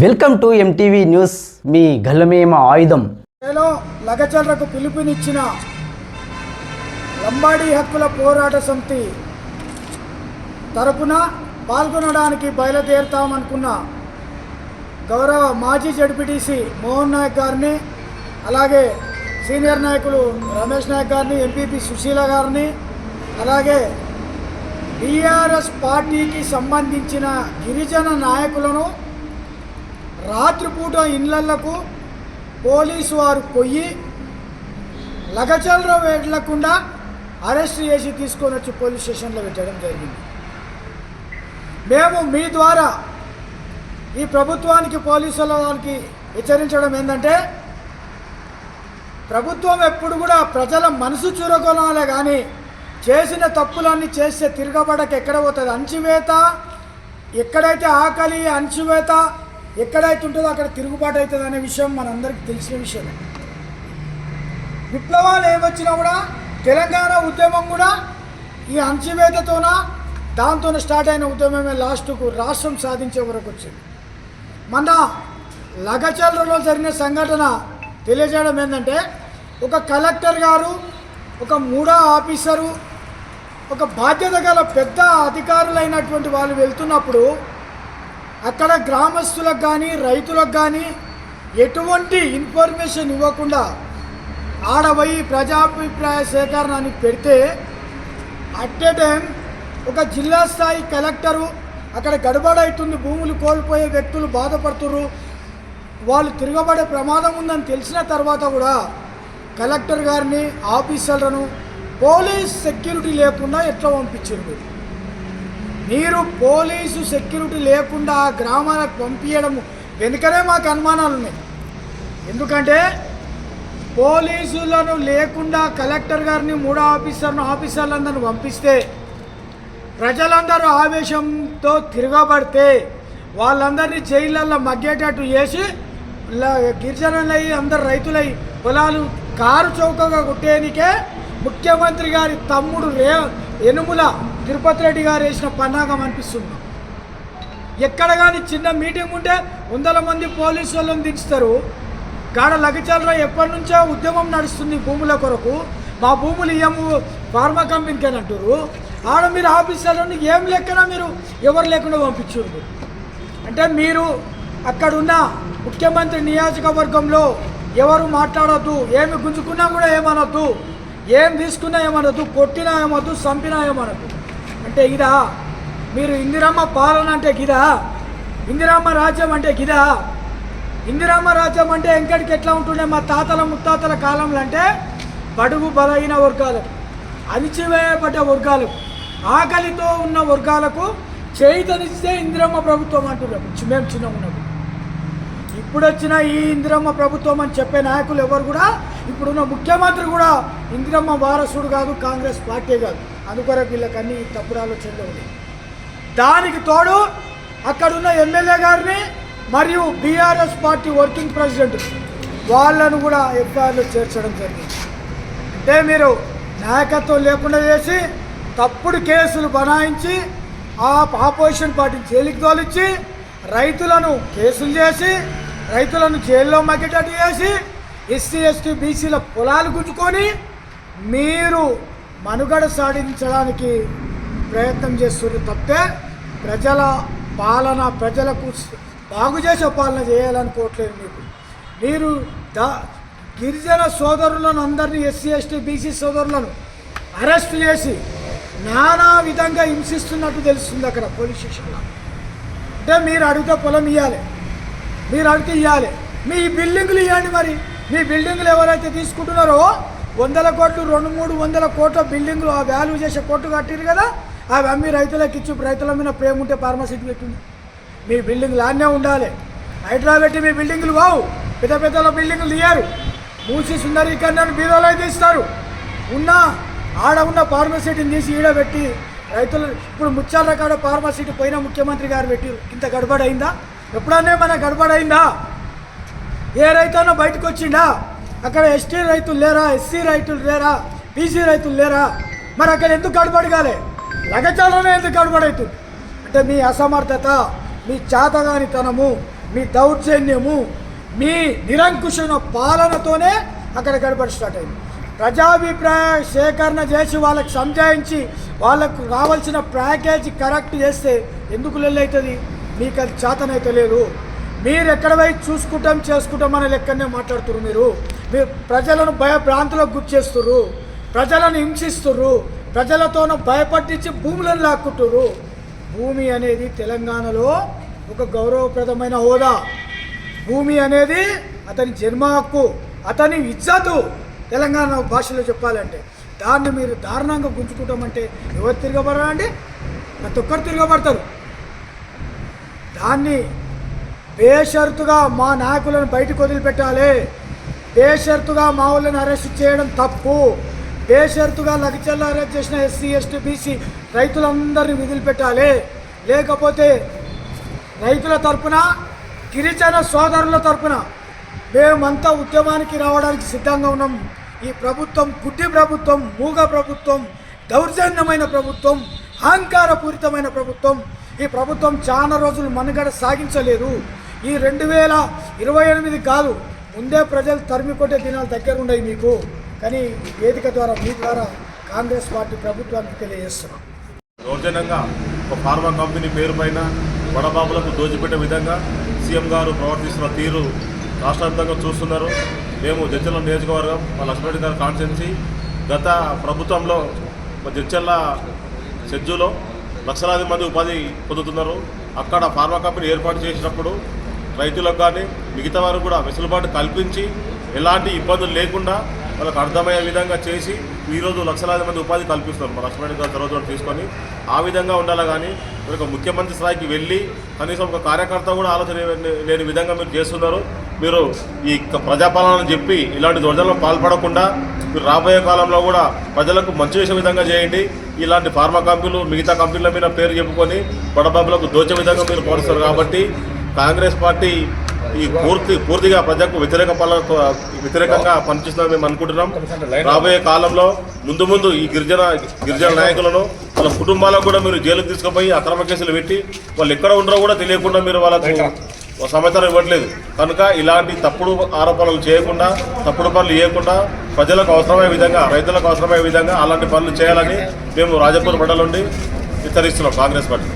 Welcome to MTV news మీ గల్లమేమ ఆయుధం. నేను లగచర్లకు పిలుపునిచ్చిన లంబాడీ హక్కుల పోరాట సమితి తరపున పాల్గొనడానికి బయలుదేరుతామనుకున్న గౌరవ మాజీ జడ్పీటీసీ మోహన్ నాయక్ గారిని అలాగే సీనియర్ నాయకులు రమేష్ నాయక్ గారిని ఎంపీపీ సుశీల గారిని అలాగే బీఆర్ఎస్ పార్టీకి సంబంధించిన గిరిజన నాయకులను రాత్రిపూట ఇండ్లకు పోలీసు వారు పొయ్యి లగచల్ర వెళ్ళకుండా అరెస్ట్ చేసి తీసుకొని వచ్చి పోలీస్ స్టేషన్లో పెట్టడం జరిగింది. మేము మీ ద్వారా ఈ ప్రభుత్వానికి పోలీసుల వారికి హెచ్చరించడం ఏంటంటే ప్రభుత్వం ఎప్పుడు కూడా ప్రజల మనసు చురగొనాలే కానీ చేసిన తప్పులన్నీ చేస్తే తిరగబడక ఎక్కడ పోతుంది? అంచువేత ఎక్కడైతే ఆకలి అంచువేత ఎక్కడైతే ఉంటుందో అక్కడ తిరుగుబాటు అవుతుంది అనే విషయం మనందరికీ తెలిసిన విషయమే. విప్లవాలు ఏమొచ్చినా కూడా తెలంగాణ ఉద్యమం కూడా ఈ అంచివేతతోన దాంతో స్టార్ట్ అయిన ఉద్యమమే లాస్ట్కు రాష్ట్రం సాధించే వరకు వచ్చింది. మన లగచర్లలో జరిగిన సంఘటన తెలియజేయడం ఏంటంటే ఒక కలెక్టర్ గారు ఒక మూడో ఆఫీసరు ఒక బాధ్యత గల పెద్ద అధికారులైనటువంటి వాళ్ళు వెళ్తున్నప్పుడు అక్కడ గ్రామస్తులకు కానీ రైతులకు కానీ ఎటువంటి ఇన్ఫర్మేషన్ ఇవ్వకుండా ఆడపోయి ప్రజాభిప్రాయ సేకరణని పెడితే అట్ ఏ టైం ఒక జిల్లా స్థాయి కలెక్టరు అక్కడ గడబడవుతుంది భూములు కోల్పోయే వ్యక్తులు బాధపడుతున్నారు వాళ్ళు తిరగబడే ప్రమాదం ఉందని తెలిసిన తర్వాత కూడా కలెక్టర్ గారిని ఆఫీసర్లను పోలీస్ సెక్యూరిటీ లేకుండా ఎట్లా పంపించారు మీరు పోలీసు సెక్యూరిటీ లేకుండా ఆ గ్రామాలకు పంపించడం వెనుకనే మాకు అనుమానాలు ఉన్నాయి. ఎందుకంటే పోలీసులను లేకుండా కలెక్టర్ గారిని మూడో ఆఫీసర్ను ఆఫీసర్లందరిని పంపిస్తే ప్రజలందరూ ఆవేశంతో తిరగబడితే వాళ్ళందరినీ జైళ్ళల్లో మగ్గేటట్టు చేసి గిరిజనులయ్యి అందరు రైతులై పొలాలు కారు చౌకగా కొట్టేనికే ముఖ్యమంత్రి గారి తమ్ముడు రే ఎనుముల తిరుపతి రెడ్డి గారు వేసిన పన్నాగం అనిపిస్తుంది. ఎక్కడ కానీ చిన్న మీటింగ్ ఉంటే వందల మంది పోలీసు వాళ్ళని దించుతారు. గాడ లగచల్రా ఎప్పటి నుంచో ఉద్యమం నడుస్తుంది భూముల కొరకు. మా భూములు ఇయ్యము ఫార్మా కంపెనీకి అని అంటారు ఆడ మీరు ఆఫీసర్లను ఏం లెక్కన మీరు ఎవరు లేకుండా పంపించారు అంటే మీరు అక్కడున్న ముఖ్యమంత్రి నియోజకవర్గంలో ఎవరు మాట్లాడద్దు ఏమి గుంజుకున్నా కూడా ఏమనొద్దు ఏం తీసుకున్నా ఏమనొద్దు కొట్టినా ఏమొద్దు చంపినా ఏమనొద్దు. అంటే ఇదా మీరు ఇందిరమ్మ పాలన అంటే గిదా ఇందిరమ్మ రాజ్యం అంటే గిదా ఇందిరమ్మ రాజ్యం అంటే ఎంకటికి ఎట్లా ఉంటుండే మా తాతల ముత్తాతల కాలంలో అంటే బడుగు బలహీన వర్గాలు అణిచివేయబడ్డ వర్గాలు ఆకలితో ఉన్న వర్గాలకు చేయితనిస్తే ఇందిరమ్మ ప్రభుత్వం అంటున్నాం మేము చిన్నగా ఉన్నప్పుడు. ఇప్పుడు వచ్చిన ఈ ఇందిరమ్మ ప్రభుత్వం అని చెప్పే నాయకులు ఎవరు కూడా ఇప్పుడున్న ముఖ్యమంత్రి కూడా ఇందిరమ్మ వారసుడు కాదు కాంగ్రెస్ పార్టీ కాదు. అందుకొరకు వీళ్ళకి అన్ని తప్పుడు ఆలోచనలు ఉన్నాయి దానికి తోడు అక్కడున్న ఎమ్మెల్యే గారిని మరియు బీఆర్ఎస్ పార్టీ వర్కింగ్ ప్రెసిడెంట్ వాళ్ళను కూడా ఎఫ్ఐఆర్లో చేర్చడం జరిగింది. అంటే మీరు నాయకత్వం లేకుండా చేసి తప్పుడు కేసులు బనాయించి ఆ ఆపోజిషన్ పార్టీని జైలుకి తోలిచ్చి రైతులను కేసులు చేసి రైతులను జైల్లో మగ్గేటట్టు చేసి ఎస్సీ ఎస్టీ బీసీల పొలాలు గుంజుకొని మీరు మనుగడ సాధించడానికి ప్రయత్నం చేస్తుంది తప్పే ప్రజల పాలన ప్రజలకు బాగు చేసే పాలన చేయాలనుకోవట్లేదు మీకు. మీరు ద గిరిజన సోదరులను అందరినీ ఎస్సీ ఎస్టీ బీసీ సోదరులను అరెస్ట్ చేసి నానా విధంగా హింసిస్తున్నట్టు తెలుస్తుంది అక్కడ పోలీస్ స్టేషన్లో. అంటే మీరు అడిగితే పొలం ఇవ్వాలి మీరు అడిగితే ఇవ్వాలి మీ బిల్డింగ్లు ఇవ్వండి మరి. మీ బిల్డింగ్లు ఎవరైతే తీసుకుంటున్నారో వందల కోట్లు రెండు మూడు వందల కోట్ల బిల్డింగులు ఆ వాల్యూ చేసే కోట్లు కట్టిరు కదా? అవి అమ్మి రైతులకు ఇచ్చి రైతుల మీద ప్రేమ ఉంటే ఫార్మసిటీ పెట్టింది మీ బిల్డింగ్ లానే ఉండాలి. హైదరాబెట్టి పెట్టి మీ బిల్డింగులు వావు. పెద్ద పెద్దల బిల్డింగులు తీయరు. మూసి సుందరీకరణను బీదోలో తీస్తారు. ఉన్న ఆడ ఉన్న ఫార్మసీటిని తీసి ఈడ పెట్టి రైతులు ఇప్పుడు ముత్యాల కాడ ఫార్మసీటీ పోయిన ముఖ్యమంత్రి గారు పెట్టి ఇంత గడబడైందా ఎప్పుడన్నా మన గడబడైందా ఏ రైతన్నా బయటకు వచ్చిండా అక్కడ ఎస్టీ రైతులు లేరా ఎస్సీ రైతులు లేరా బీసీ రైతులు లేరా? మరి అక్కడ ఎందుకు గడబడగాలి లగచాలనే ఎందుకు గడబడవుతుంది అంటే మీ అసమర్థత మీ చాతగానితనము మీ దౌర్జన్యము మీ నిరంకుశన పాలనతోనే అక్కడ గడపడి స్టార్ట్ అయింది. ప్రజాభిప్రాయ సేకరణ చేసి వాళ్ళకి సంజాయించి వాళ్ళకు రావాల్సిన ప్యాకేజీ కరెక్ట్ చేస్తే ఎందుకు లెల్లవుతుంది మీకు అది చేతనైతే లేదు. మీరు ఎక్కడ పోయి చూసుకుంటాం చేసుకుంటాం అనే లెక్కనే మాట్లాడుతున్నారు మీరు. మీరు ప్రజలను భయభ్రాంతులకు గురి చేస్తుర్రు. ప్రజలను హింసిస్తుర్రు. ప్రజలతోనూ భయపట్టించి భూములను లాక్కుంటుర్రు. భూమి అనేది తెలంగాణలో ఒక గౌరవప్రదమైన హోదా. భూమి అనేది అతని జన్మ హక్కు అతని ఇజ్జతు తెలంగాణ భాషలో చెప్పాలంటే. దాన్ని మీరు దారుణంగా గుంజుకుంటామంటే ఎవరు తిరగబడరా అండి? ప్రతి ఒక్కరు తిరగబడతారు. దాన్ని బేషరతుగా మా నాయకులను బయటకు వదిలిపెట్టాలి. బేషరతుగా మా వాళ్ళని అరెస్ట్ చేయడం తప్పు. బేషరతుగా లగచల్ల అరెస్ట్ చేసిన ఎస్సీ ఎస్టీ బీసీ రైతులందరినీ వదిలిపెట్టాలి. లేకపోతే రైతుల తరపున గిరిజన సోదరుల తరపున మేమంతా ఉద్యమానికి రావడానికి సిద్ధంగా ఉన్నాం. ఈ ప్రభుత్వం గుడ్డి ప్రభుత్వం మూగ ప్రభుత్వం దౌర్జన్యమైన ప్రభుత్వం అహంకారపూరితమైన ప్రభుత్వం ఈ ప్రభుత్వం చాలా రోజులు మనుగడ సాగించలేదు. ఈ రెండు వేల ఇరవై ఎనిమిది కాదు ముందే ప్రజలు తరిమి కొట్టే దినాలు దగ్గర ఉన్నాయి మీకు. కానీ వేదిక ద్వారా మీ ద్వారా కాంగ్రెస్ పార్టీ ప్రభుత్వానికి తెలియజేస్తున్నాం. దౌర్జన్యంగా ఒక ఫార్మా కంపెనీ పేరు పైన బడబాబులకు దోచిపెట్టే విధంగా సీఎం గారు ప్రవర్తిస్తున్న తీరు రాష్ట్రవ్యాప్తంగా చూస్తున్నారు. మేము జడ్చల్ల నియోజకవర్గం మా లక్ష్మణ్ గారు కాన్స్టిట్యున్సీ గత ప్రభుత్వంలో మా జడ్చల్ల సెజ్జులో లక్షలాది మంది ఉపాధి పొందుతున్నారు. అక్కడ ఫార్మా కంపెనీ ఏర్పాటు చేసినప్పుడు రైతులకు కానీ మిగతా వారు కూడా వెసులుబాటు కల్పించి ఎలాంటి ఇబ్బందులు లేకుండా వాళ్ళకి అర్థమయ్యే విధంగా చేసి ఈరోజు లక్షలాది మంది ఉపాధి కల్పిస్తారు మా లక్ష్మణ్ గారు చొరవ తీసుకొని ఆ విధంగా ఉండాలి కానీ మీరు ఒక ముఖ్యమంత్రి స్థాయికి వెళ్ళి కనీసం ఒక కార్యకర్త కూడా ఆలోచన లేని- విధంగా మీరు చేస్తున్నారు. మీరు ఈ ప్రజాపాలన చెప్పి ఇలాంటి దొరదలకు పాల్పడకుండా మీరు రాబోయే కాలంలో కూడా ప్రజలకు మంచి చేసే విధంగా చేయండి. ఇలాంటి ఫార్మా కంపెనీలు మిగతా కంపెనీల మీద పేరు చెప్పుకొని బడబాబులకు దోచే విధంగా మీరు పోలుస్తారు కాబట్టి కాంగ్రెస్ పార్టీ ఈ పూర్తి పూర్తిగా ప్రజలకు వ్యతిరేక వ్యతిరేకంగా పనిచేస్తుందని మేము అనుకుంటున్నాం. రాబోయే కాలంలో ముందు ముందు ఈ గిరిజన గిరిజన నాయకులను వాళ్ళ కుటుంబాలకు కూడా మీరు జైలుకు తీసుకుపోయి అక్రమ కేసులు పెట్టి వాళ్ళు ఎక్కడ ఉండరో కూడా తెలియకుండా మీరు వాళ్ళకు సమాచారం ఇవ్వట్లేదు. కనుక ఇలాంటి తప్పుడు ఆరోపణలు చేయకుండా తప్పుడు పనులు చేయకుండా ప్రజలకు అవసరమయ్యే విధంగా రైతులకు అవసరమయ్యే విధంగా అలాంటి పనులు చేయాలని మేము రాజపూర్ మండలం నుండి హెచ్చరిస్తున్నాం కాంగ్రెస్ పార్టీ.